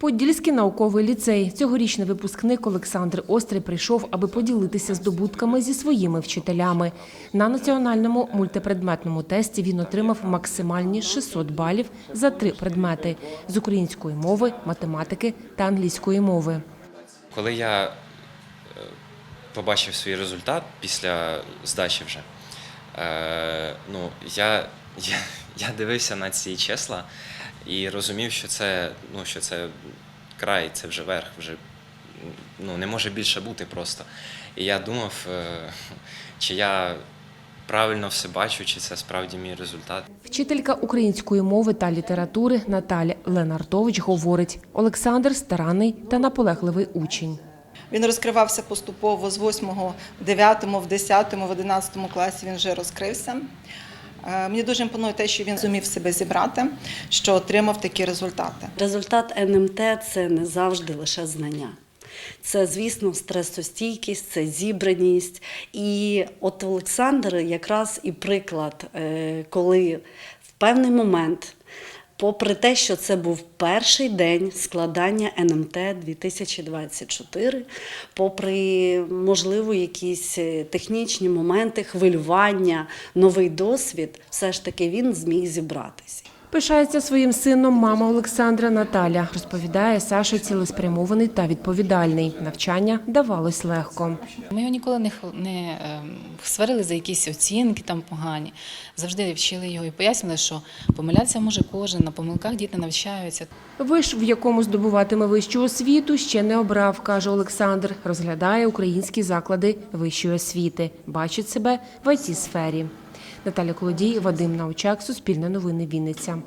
Подільський науковий ліцей. Цьогорічний випускник Олександр Острий прийшов, аби поділитися здобутками зі своїми вчителями. На національному мультипредметному тесті він отримав максимальні 600 балів за три предмети з української мови, математики та англійської мови. Коли я е, побачив свій результат після здачі вже, е, ну, я, я, я дивився на ці числа і розумів, що це, ну, що це край, це вже верх, вже ну, не може більше бути просто. І я думав, е, чи я правильно все бачу, чи це справді мій результат. Вчителька української мови та літератури Наталя Ленартович говорить: Олександр старанний та наполегливий учень. Він розкривався поступово з 8, 9, в 10, в 11 класі він вже розкрився. Е, Мені дуже імпонує те, що він зумів себе зібрати, що отримав такі результати. Результат НМТ це не завжди лише знання. Це, звісно, стресостійкість, це зібраність. І от Олександр якраз і приклад, е, коли в певний момент, попри те, що це був перший день складання НМТ 2024, попри, можливо, якісь е, технічні моменти, хвилювання, новий досвід, все ж таки він зміг зібратися. Пишається своїм сином мама Олександра Наталя. Розповідає, Саша цілеспрямований та відповідальний. Навчання давалось легко. Ми його ніколи не, не ем, сварили за якісь оцінки там погані. Завжди вчили його і пояснили, що помилятися може кожен, на помилках діти навчаються. Виш, в якому здобуватиме вищу освіту, ще не обрав, каже Олександр. Розглядає українські заклади вищої освіти. Бачить себе в ІТ-сфері. Наталя Колодій, Вадим Научак, Суспільне новини Вінниця.